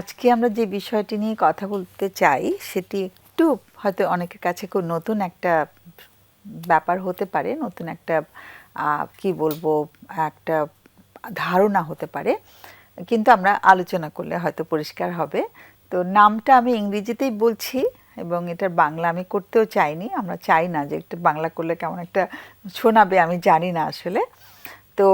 আজকে আমরা যে বিষয়টি নিয়ে কথা বলতে চাই, সেটি একটু হয়তো অনেকের কাছে খুব নতুন একটা ব্যাপার হতে পারে, নতুন একটা কি বলব, একটা ধারণা হতে পারে। কিন্তু আমরা আলোচনা করলে হয়তো পরিষ্কার হবে। তো নামটা আমি ইংরেজিতেই বলছি এবং এটার বাংলা আমি করতেও চাইনি। আমরা চাই না যে একটু বাংলা করলে কেমন একটা শোনাবে, আমি জানি না আসলে। তো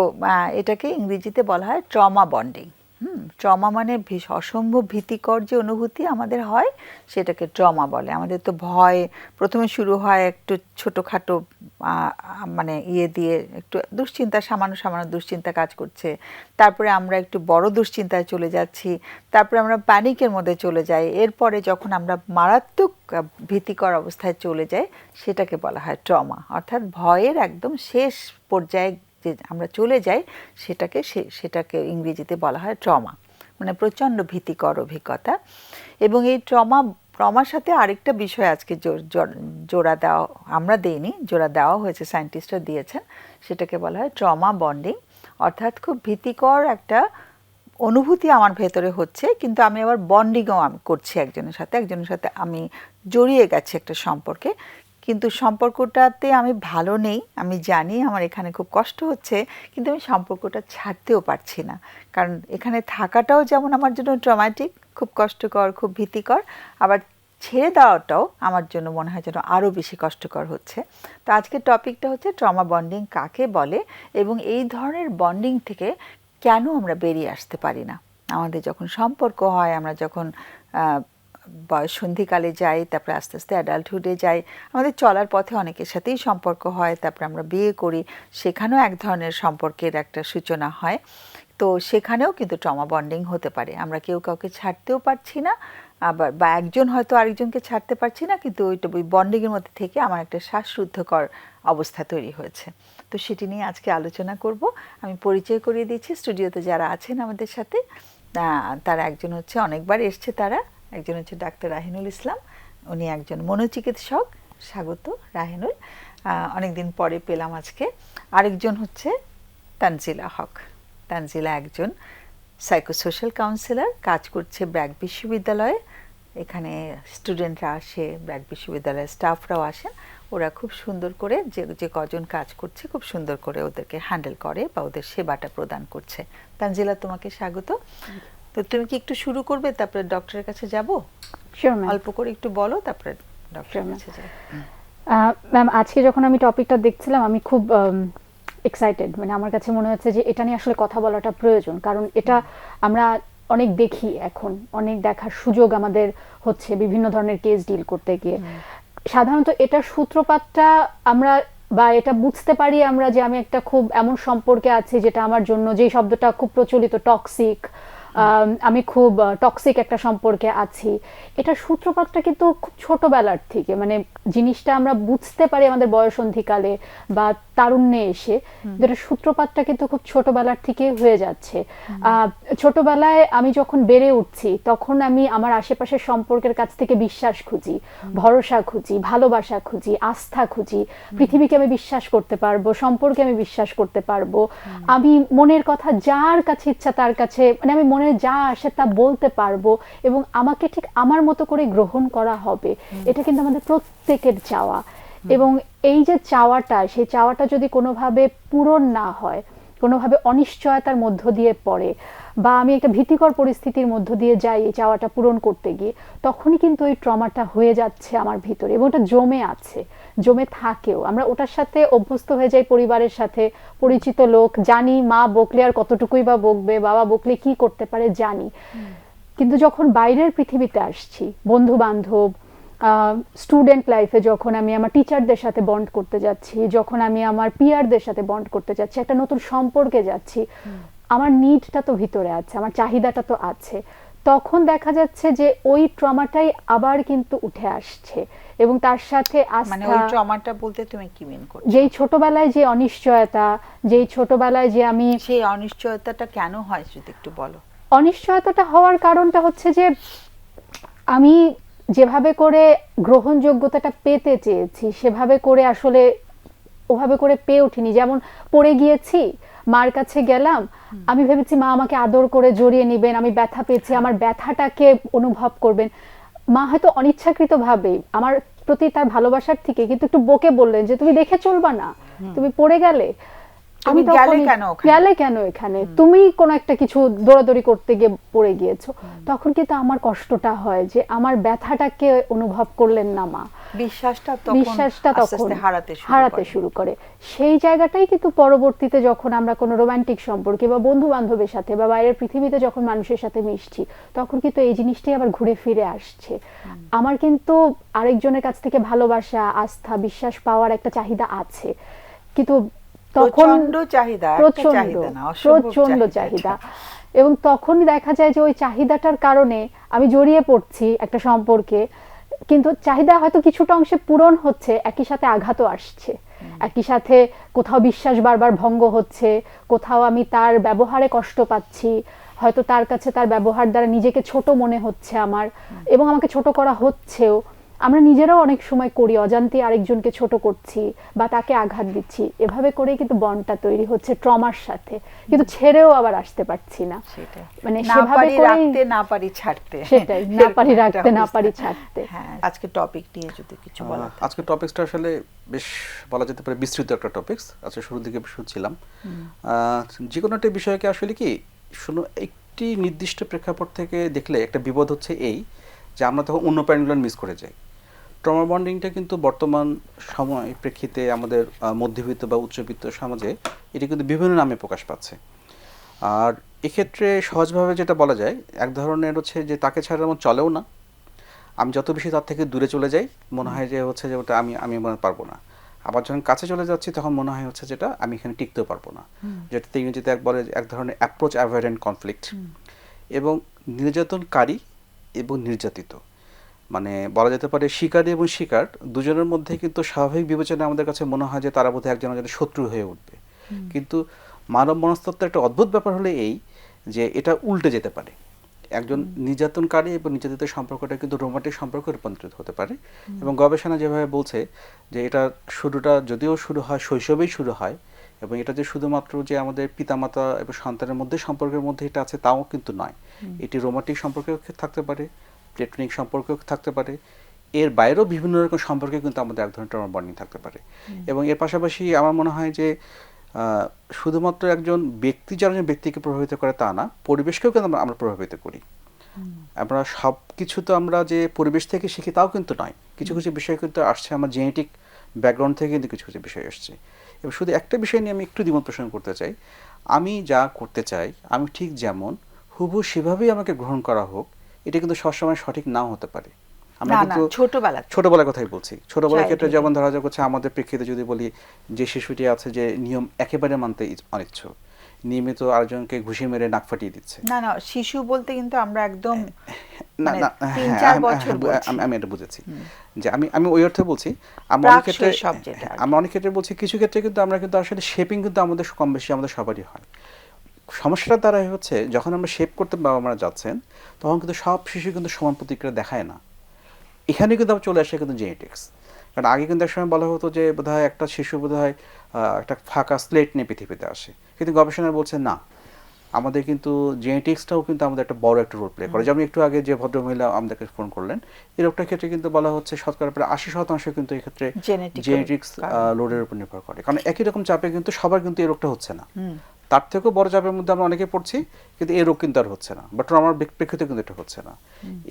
এটাকে ইংরেজিতে বলা হয় ট্রমা বন্ডিং। হুম, ট্রমা মানে অসম্ভব ভীতিকর যে অনুভূতি আমাদের হয়, সেটাকে ট্রমা বলে। আমাদের তো ভয়, প্রথমে শুরু হয় একটু ছোটোখাটো মানে ইয়ে দিয়ে একটু দুশ্চিন্তা, সামান্য সামান্য দুশ্চিন্তা কাজ করছে। তারপরে আমরা একটু বড় দুশ্চিন্তায় চলে যাচ্ছি। তারপরে আমরা প্যানিকের মধ্যে চলে যাই। এরপরে যখন আমরা মারাত্মক ভীতিকর অবস্থায় চলে যাই, সেটাকে বলা হয় ট্রমা। অর্থাৎ ভয়ের একদম শেষ পর্যায়ে যে আমরা চলে যাই, সেটাকে সে- সেটাকে ইংরেজিতে বলা হয় ট্রমা। মানে প্রচণ্ড ভীতিকর অভিজ্ঞতা। এবং এই ট্রমা, ট্রমার সাথে আরেকটা বিষয় আজকে জোড়া দেওয়া, আমরা দেইনি, জোড়া দেওয়া হয়েছে, সায়েন্টিস্টরা দিয়েছেন। সেটাকে বলা হয় ট্রমা বন্ডিং। অর্থাৎ খুব ভীতিকর একটা অনুভূতি আমার ভেতরে হচ্ছে, কিন্তু আমি আবার বন্ডিংও আমি, করছি একজনের সাথে। একজনের সাথে আমি জড়িয়ে গেছি একটা সম্পর্কে। কিন্তু সম্পর্কটাতে আমি ভালো নেই, আমি জানি আমার এখানে খুব কষ্ট হচ্ছে, কিন্তু আমি সম্পর্কটা ছাড়তেও পারছি না। কারণ এখানে থাকাটাও যেমন আমার জন্য ট্রমাটিক খুব কষ্টকর, খুব ভীতিকর, আবার ছেড়ে দেওয়াটাও আমার জন্য মনে হয় যেন আরও বেশি কষ্টকর হচ্ছে। তো আজকের টপিকটা হচ্ছে ট্রমা বন্ডিং কাকে বলে এবং এই ধরনের বন্ডিং থেকে কেন আমরা বেরিয়ে আসতে পারি না? আমাদের যখন সম্পর্ক হয়, আমরা যখন সন্ধিকালে যাই, তারপরে আস্তে আস্তে অ্যাডাল্টহুডে যাই। আমাদের চলার পথে অনেকের সাথেই সম্পর্ক হয়, তারপরে আমরা বিয়ে করি। সেখানেও এক ধরনের সম্পর্কের একটা সূচনা হয়। তো সেখানেও কিন্তু ট্রমা বন্ডিং হতে পারে। আমরা কেউ কাউকে ছাড়তেও পারছি না, আবার বা একজন হয়তো আরেকজনকে ছাড়তে পারছি না, কিন্তু ওইটা ওই বন্ডিংয়ের মধ্যে থেকে আমার একটা শ্বাসরুদ্ধকর অবস্থা তৈরি হয়েছে। তো সেটি নিয়ে আজকে আলোচনা করব। আমি পরিচয় করিয়ে দিচ্ছি স্টুডিওতে যারা আছেন আমাদের সাথে তারা একজন হচ্ছে, অনেকবার এসছে তারা। একজন হচ্ছে ডাক্তার রাহিনুল ইসলাম, উনি একজন মনোচিকিৎসক, স্বাগত রাহিনুল। অনেক দিন পরে পেলাম আজকে। আরেকজন হচ্ছে তানজিলা হক। তানজিলা একজন সাইকোসোশ্যাল কাউন্সিলর কাজ করছে ব্র্যাক বিশ্ববিদ্যালয়ে। এখানে স্টুডেন্টরা আসে, ব্র্যাক বিশ্ববিদ্যালয়ের স্টাফরাও আসেন। ওরা খুব সুন্দর করে যে যে কজন কাজ করছে, খুব সুন্দর করে ওদেরকে হ্যান্ডেল করে বা ওদের সেবাটা প্রদান করছে। তানজিলা, তোমাকে স্বাগত। তো তুমি কি একটু শুরু করবে? তারপরে ডক্টরের কাছে যাব? অল্প করে একটু বলো তারপরে ডক্টরের কাছে যাই ম্যাম আজকে যখন আমি টপিকটা দেখছিলাম আমি খুব এক্সাইটেড মানে আমার কাছে মনে হচ্ছে যে এটা নিয়ে আসলে কথা বলাটা প্রয়োজন। কারণ এটা আমরা অনেক দেখি এখন। অনেক দেখার সুযোগ আমাদের হচ্ছে বিভিন্ন ধরনের কেস ডিল করতে গিয়ে। সাধারণত এটার সূত্রপাতটা আমরা বা এটা বুঝতে পারি আমরা যে আমি একটা খুব এমন সম্পর্কে আছি যেটা আমার জন্য যে শব্দটা খুব প্রচলিত টক্সিক আমি খুব টক্সিক একটা সম্পর্কে আছি। এটার সূত্রপাতটা কিন্তু খুব ছোটবেলার থেকে মানে জিনিসটা আমরা বুঝতে পারি আমাদের বয়সন্ধিকালে বা তারুণ্যে এসে যেটা সূত্রপাতটা কিন্তু খুব ছোটবেলার থেকে হয়ে যাচ্ছে। ছোটবেলায় আমি যখন বেড়ে উঠছি তখন আমি আমার আশেপাশের সম্পর্কের কাছ থেকে বিশ্বাস খুঁজি ভরসা খুঁজি ভালোবাসা খুঁজি আস্থা খুঁজি। পৃথিবীকে আমি বিশ্বাস করতে পারব সম্পর্কে আমি বিশ্বাস করতে পারব। আমি মনের কথা যার কাছে ইচ্ছা তার কাছে মানে আমি মনে যা আসে তা বলতে পারব এবং আমাকে ঠিক আমার মতো করে গ্রহণ করা হবে। এটা কিন্তু আমাদের প্রত্যেকের চাওয়া। এবং এই যে চাওয়াটা সেই চাওয়াটা যদি কোনোভাবে পূরণ না হয় কোনোভাবে অনিশ্চয়তার মধ্য দিয়ে পড়ে বা আমি একটা ভীতিকর পরিস্থিতির মধ্য দিয়ে যাই এই চাওয়াটা পূরণ করতে গিয়ে তখনই কিন্তু ওই ট্রমাটা হয়ে যাচ্ছে আমার ভিতরে এবং ওটা জমে আছে জমে থাকেও। আমরা ওটার সাথে অভ্যস্ত হয়ে যাই পরিবারের সাথে পরিচিত লোক জানি মা বকলে আর কতটুকুই বা বকবে বাবা বকলে কি করতে পারে জানি। কিন্তু যখন বাইরের পৃথিবীতে আসছি বন্ধু বান্ধব স্টুডেন্ট লাইফে যখন আমি আমার টিচারদের সাথে বন্ড করতে যাচ্ছি যখন আমি আমার পিয়ারদের সাথে বন্ড করতে যাচ্ছি একটা নতুন সম্পর্কে যাচ্ছি আমার নিডটা তো ভিতরে আছে আমার চাহিদাটা তো আছে। তখন দেখা যাচ্ছে যে ওই ট্রমাটাই আবার কিন্তু উঠে আসছে এবং তার সাথে মানে ওই ট্রমাটা বলতে তুমি কি মিন করছ? যেই ছোটবেলায় যে অনিশ্চয়তা যেই ছোটবেলায় যে আমি সেই অনিশ্চয়তাটা কেন হয় যদি একটু বলো? অনিশ্চয়তাটা হওয়ার কারণটা হচ্ছে যে আমি যেভাবে করে গ্রহণযোগ্যতাটা পেতে চেয়েছি সেভাবে করে আসলে ওভাবে করে পেয়ে ওঠিনি যেমন পড়ে গিয়েছি মার কাছে গেলাম আমি ভেবেছি মা আমাকে আদর করে জড়িয়ে নেবেন আমি ব্যথা পেয়েছি আমার ব্যথাটাকে অনুভব করবেন। মা হয়তো অনিচ্ছাকৃত ভাবে আমার প্রতি তার ভালোবাসার থেকে কিন্তু একটু বকে বললেন যে তুমি দেখে চলবা না। তুমি পড়ে গেলে আমি গেলে কেন? গেলে কেন এখানে তুমি কোনো একটা কিছু দৌড়াদৌড়ি করতে গিয়ে পড়ে গিয়েছো। তখন কিন্তু আমার কষ্টটা হয় যে আমার ব্যথাটাকে অনুভব করলেন না মা। বিশ্বাসটা তখন বিশ্বাসটা তখন হারাতে হারাতে শুরু করে। সেই জায়গাটাই কিন্তু পরবর্তীতে যখন আমরা কোনো রোমান্টিক সম্পর্কে বা বন্ধু বান্ধবের সাথে বা বাইরের পৃথিবীতে যখন মানুষের সাথে মিশছি তখন কিন্তু এই জিনিসটাই আবার ঘুরে ফিরে আসছে। আমার কিন্তু আরেকজনের কাছ থেকে ভালোবাসা আস্থা বিশ্বাস পাওয়ার একটা চাহিদা আছে। কিন্তু তখন চাহিদা প্রচণ্ড প্রচণ্ড চাহিদা এবং তখনই দেখা যায় যে ওই চাহিদাটার কারণে আমি জড়িয়ে পড়ছি একটা সম্পর্কে কিন্তু চাহিদা হয়তো কিছুটা অংশে পূরণ হচ্ছে একই সাথে আঘাতও আসছে। একই সাথে কোথাও বিশ্বাস বারবার ভঙ্গ হচ্ছে কোথাও আমি তার ব্যবহারে কষ্ট পাচ্ছি হয়তো তার কাছে তার ব্যবহার দ্বারা নিজেকে ছোট মনে হচ্ছে আমার এবং আমাকে ছোট করা হচ্ছেও। আমরা নিজেরাও অনেক সময় করি অজান্তে আরেকজনকে ছোট করছি বা তাকে আঘাত দিচ্ছি। এভাবে করে কিন্তু বন্ডটা তৈরি হচ্ছে ট্রমার সাথে। কিন্তু ছেড়েও আবার আসতে পারছি না। মানে সেভাবে রাখতে না পারি ছাড়তে। সেটাই, না পারি রাখতে, না পারি ছাড়তে। হ্যাঁ আজকে টপিক নিয়ে যদি কিছু বলা আহ, আজকের টপিকসটা আসলে বেশ বলা যেতে পারে বিস্তৃত একটা টপিকস আচ্ছা শুরুর দিকে শুনছিলাম। আহ, যে কোনো একটা বিষয়কে আসলে কি শুনো একটি নির্দিষ্ট প্রেক্ষাপট থেকে দেখলে একটা বিপদ হচ্ছে এই যে আমরা তখন অন্য প্যান্টগুলো মিস করে যাই। ট্রমা বন্ডিংটা কিন্তু বর্তমান সময় প্রেক্ষিতে আমাদের মধ্যবিত্ত বা উচ্চবিত্ত সমাজে এটি কিন্তু বিভিন্ন নামে প্রকাশ পাচ্ছে। আর এক্ষেত্রে সহজভাবে যেটা বলা যায় এক ধরনের হচ্ছে যে তাকে ছাড়া আমার চলেও না। আমি যত বেশি তার থেকে দূরে চলে যাই মনে হয় যে হচ্ছে যে ওটা আমি আমি মনে পারব না। আবার যখন কাছে চলে যাচ্ছি তখন মনে হয় হচ্ছে যেটা আমি এখানে টিকতেও পারব না। যেটাতে ইংরেজিতে এক বলে এক ধরনের অ্যাপ্রোচ অ্যাভয়েডেন্ট কনফ্লিক্ট এবং নির্যাতনকারী এবং নির্যাতিত। মানে বলা যেতে পারে শিকারী এবং শিকার দুজনের মধ্যে কিন্তু স্বাভাবিক বিবেচনায় আমাদের কাছে মনে হয় যে তারা বোধহয় একজন একজনের শত্রু হয়ে উঠবে। কিন্তু মানব মনস্তত্ত্বের একটা অদ্ভুত ব্যাপার হলো এই যে এটা উল্টে যেতে পারে। একজন নির্যাতনকারী এবং নির্যাতিত সম্পর্কটা কিন্তু রোমান্টিক সম্পর্কে রূপান্তরিত হতে পারে। এবং গবেষণা যেভাবে বলছে যে এটা শুরুটা যদিও শুরু হয় শৈশবেই শুরু হয় এবং এটা যে শুধুমাত্র যে আমাদের পিতামাতা এবং সন্তানের মধ্যে সম্পর্কের মধ্যে এটা আছে তাও কিন্তু নয়। এটি রোমান্টিক সম্পর্কেও থাকতে পারে প্লেটনিক সম্পর্কেও থাকতে পারে। এর বাইরেও বিভিন্ন রকম সম্পর্কে কিন্তু আমাদের এক ধরনের ট্রমা বন্ডিং থাকতে পারে। এবং এর পাশাপাশি আমার মনে হয় যে শুধুমাত্র একজন ব্যক্তি যারা একজন ব্যক্তিকে প্রভাবিত করে তা না পরিবেশকেও কিন্তু আমরা- আমরা প্রভাবিত করি। আমরা সব কিছু তো আমরা যে পরিবেশ থেকে শিখি তাও কিন্তু নয়। কিছু কিছু বিষয় কিন্তু আসছে আমার জেনেটিক ব্যাকগ্রাউন্ড থেকে কিন্তু কিছু কিছু বিষয় আসছে। এবং শুধু একটা বিষয় নিয়ে আমি একটু দ্বিমত পোষণ করতে চাই। আমি যা করতে চাই আমি ঠিক যেমন হুবু সেভাবেই আমাকে গ্রহণ করা হোক এটা কিন্তু সবসময় সঠিক নাও হতে পারে। আমরা কিন্তু ছোটবেলা ছোটবেলার কথাই বলছি। ছোটবেলার ক্ষেত্রে যেমন ধরা আমাদের প্রেক্ষিতে যদি বলি যে শিশুটি আছে যে নিয়ম একেবারে মানতে অনিচ্ছুক নিয়মিত আরেকজনকে ঘুষি মেরে নাক ফাটিয়ে দিচ্ছে। না না শিশু বলতে কিন্তু আমরা একদম না মানে না হ্যাঁ, আমি- এটা বুঝেছি। যে আমি আমি ওই অর্থে বলছি আমরা অনেক ক্ষেত্রে কি। আমরা অনেক ক্ষেত্রে বলছি কিছু ক্ষেত্রে কিন্তু আমরা কিন্তু আসলে শেপিং কিন্তু আমাদের কম বেশি আমাদের সবারই হয়। সমস্যাটা দ্বারা হচ্ছে যখন আমরা শেপ করতে বাবা মারা যাচ্ছেন তখন কিন্তু সব শিশু কিন্তু সমান প্রতিক্রিয়া দেখায় না। এখানে কিন্তু আবার চলে আসে কিন্তু জেনেটিক্স কারণ আগে কিন্তু এক সময় বলা হতো যে বোধহয় একটা শিশু বোধহয় আহ, একটা ফাঁকা স্লেট নিয়ে পৃথিবীতে আসে। কিন্তু গবেষণায় বলছে না। আমাদের কিন্তু জেনেটিক্সটাও কিন্তু আমাদের একটা বড় একটা রোল প্লে করে। যেমন একটু আগে যে ভদ্রমহিলা আমাদেরকে ফোন করলেন এই রোগটার ক্ষেত্রে কিন্তু বলা হচ্ছে শতকরা প্রায় আশি শতাংশ কিন্তু এক্ষেত্রে জেনেটিক্স। লোডের উপর নির্ভর করে। কারণ একই রকম চাপে কিন্তু সবার কিন্তু এই রোগটা হচ্ছে না। তার থেকেও বড় চাপের মধ্যে আমরা অনেকে পড়ছি কিন্তু এই রোগ কিন্তু আর হচ্ছে না। বাট আমার প্রেক্ষিতে কিন্তু এটা হচ্ছে না।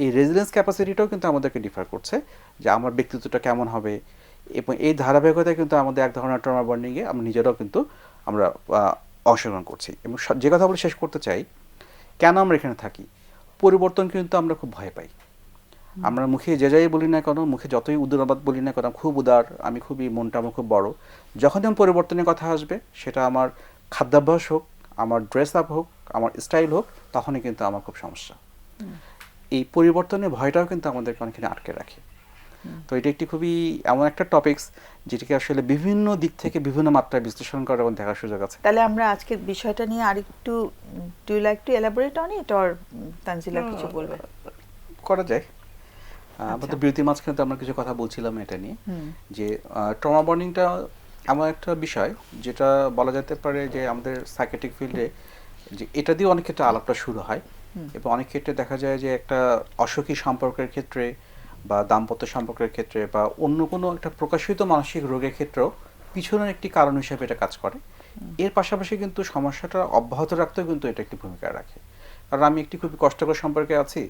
এই রেজিলেন্স ক্যাপাসিটিটাও কিন্তু আমাদেরকে ডিফার করছে যে আমার ব্যক্তিত্বটা কেমন হবে এবং এই ধারাবাহিকতায় কিন্তু আমাদের এক ধরনের ট্রমা বন্ডিংয়ে আমরা নিজেরাও কিন্তু আমরা অংশগ্রহণ করছি। এবং যে কথা বলে শেষ করতে চাই কেন আমরা এখানে থাকি? পরিবর্তন কিন্তু আমরা খুব ভয় পাই। আমরা মুখে যে যাই বলি না কেন মুখে যতই উদারবাদ বলি না কেন খুব উদার আমি খুবই মনটা আমার খুব বড়। যখনই আমার পরিবর্তনের কথা আসবে সেটা আমার খাদ্যাভ্যাস হোক আমার ড্রেস আপ হোক আমার স্টাইল হোক তখনই কিন্তু আমার খুব সমস্যা। এই পরিবর্তনের ভয়টাও কিন্তু আমাদেরকে অনেকখানি আটকে রাখে। তো এটা একটি খুবই এমন একটা টপিকস যেটিকে আসলে বিভিন্ন দিক থেকে বিভিন্ন মাত্রায় বিশ্লেষণ করার এবং দেখার সুযোগ আছে। তাহলে আমরা আজকের বিষয়টা নিয়ে আরেকটু do like to elaborate on it or Tanzila কিছু বলবে? করা যায়। আহ, আমাদের বিরতির মাঝখানে তো আমরা কিছু কথা বলছিলাম এটা নিয়ে। যে ট্রমা বন্ডিংটা এমন একটা বিষয় যেটা বলা যেতে পারে যে আমাদের সাইকেটিক ফিল্ডে যে এটা দিয়ে অনেক ক্ষেত্রে আলাপটা শুরু হয় এবং অনেক ক্ষেত্রে দেখা যায় যে একটা অসুখী সম্পর্কের ক্ষেত্রে বা দাম্পত্য সম্পর্কের ক্ষেত্রে বা অন্য কোনো একটা প্রকাশিত মানসিক রোগের ক্ষেত্রেও পিছনের একটি কারণ হিসেবে এটা কাজ করে। এর পাশাপাশি কিন্তু সমস্যাটা অব্যাহত রাখতেও কিন্তু এটা একটি ভূমিকা রাখে। কারণ আমি একটি খুবই কষ্টকর সম্পর্কে আছি।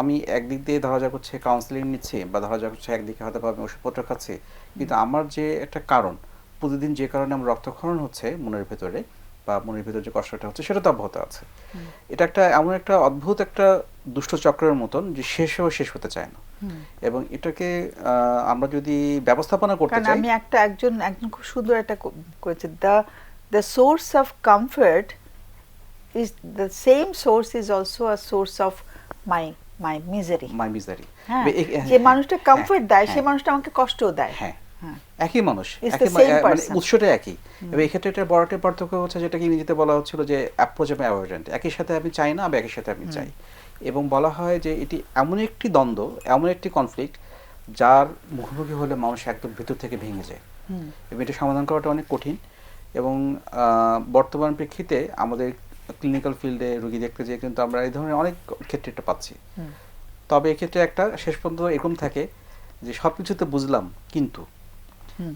আমি একদিক দিয়ে ধরা যাক হচ্ছে কাউন্সিলিং নিচ্ছি বা ধরা যাক হচ্ছে একদিকে হয়তো আমি ওষুধপত্র খাচ্ছি। কিন্তু আমার যে একটা কারণ প্রতিদিন যে কারণে আমার রক্তক্ষরণ হচ্ছে মনের ভেতরে বা মনের ভেতরে যে কষ্টটা হচ্ছে সেটা তো অব্যাহত আছে। এটা একটা এমন একটা অদ্ভুত একটা দুষ্ট চক্রের মতন যে শেষ হয়ে শেষ হতে চায় না। এবং এটাকে আহ, আমরা যদি ব্যবস্থাপনা করতে চাই আমি একটা একজন একজন খুব সুন্দর একটা করেছে। The the source of comfort is the same source is also a source of my my misery my misery হ্যাঁ। যে মানুষটা কমফর্ট দেয় সেই মানুষটা আমাকে কষ্টও দেয়। হ্যাঁ। হ্যাঁ। একই মানুষ the same মানে. উৎসটা একই। এবং এই ক্ষেত্রে এটা বড় একটা পার্থক্য হচ্ছে যেটাকে ইংরেজিতে বলা হচ্ছিল যে অ্যাপ্রোচ এবং অ্যাভয়েডেন্ট একই সাথে আমি চাই না বা একই সাথে আমি চাই। এবং বলা হয় যে এটি এমন একটি দ্বন্দ্ব এমন একটি কনফ্লিক্ট যার মুখোমুখি হলে মানুষ একদম ভিতর থেকে ভেঙে যায়। এবং এটা সমাধান করাটা অনেক কঠিন। এবং বর্তমান প্রেক্ষিতে আমাদের ক্লিনিক্যাল ফিল্ডে রোগী দেখতে যেয়ে কিন্তু আমরা এই ধরনের অনেক ক্ষেত্রে এটা পাচ্ছি। তবে এক্ষেত্রে একটা শেষ পর্যন্ত এরকম থাকে যে সব কিছুতে বুঝলাম কিন্তু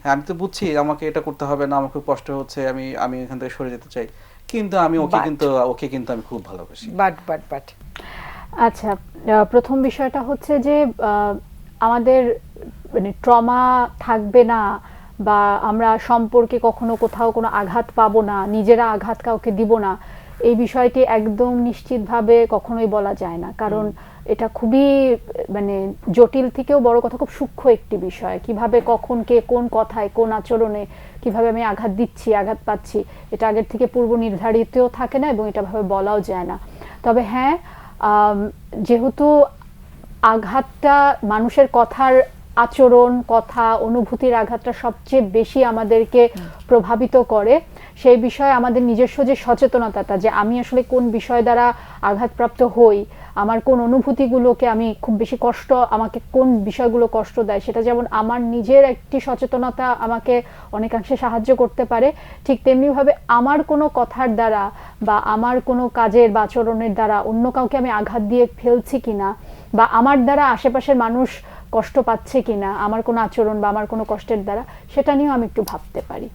হ্যাঁ আমি তো বুঝছি আমাকে এটা করতে হবে না খুব কষ্ট হচ্ছে আমি আমি এখান থেকে সরে যেতে চাই। কিন্তু আমি ওকে কিন্তু ওকে কিন্তু আমি খুব ভালোবাসি। বাট বাট বাট আচ্ছা প্রথম বিষয়টা হচ্ছে যে আমাদের মানে ট্রমা থাকবে না বা আমরা সম্পর্কে কখনো কোথাও কোনো আঘাত পাবো না নিজেরা আঘাত কাউকে দিব না এই বিষয়টি একদম নিশ্চিতভাবে কখনোই বলা যায় না। কারণ এটা খুবই মানে জটিল থেকেও বড় কথা খুব সূক্ষ্ম একটি বিষয়। কীভাবে কখন কে কোন কথায় কোন আচরণে কীভাবে আমি আঘাত দিচ্ছি আঘাত পাচ্ছি এটা আগের থেকে পূর্ব নির্ধারিতও থাকে না এবং এটা ভাবে বলাও যায় না। তবে হ্যাঁ যেহেতু আঘাতটা মানুষের কথার আচরণ কথা অনুভূতির আঘাতটা সবচেয়ে বেশি আমাদেরকে প্রভাবিত করে সেই বিষয়ে আমাদের নিজস্ব যে সচেতনতাটা, যে আমি আসলে কোন বিষয় দ্বারা আঘাতপ্রাপ্ত হই, আমার কোন অনুভূতিগুলোকে আমি খুব বেশি কষ্ট, আমাকে কোন বিষয়গুলো কষ্ট দেয়, সেটা যেমন আমার নিজের একটি সচেতনতা আমাকে অনেকাংশে সাহায্য করতে পারে, ঠিক তেমনিভাবে আমার কোনো কথার দ্বারা বা আমার কোনো কাজের বা আচরণের দ্বারা অন্য কাউকে আমি আঘাত দিয়ে ফেলছি কিনা, বা আমার দ্বারা আশেপাশের মানুষ কষ্ট পাচ্ছে কিনা, আমার কোনো আচরণ বা আমার কোনো কষ্টের দ্বারা, সেটা নিয়েও আমি একটু ভাবতে পারি।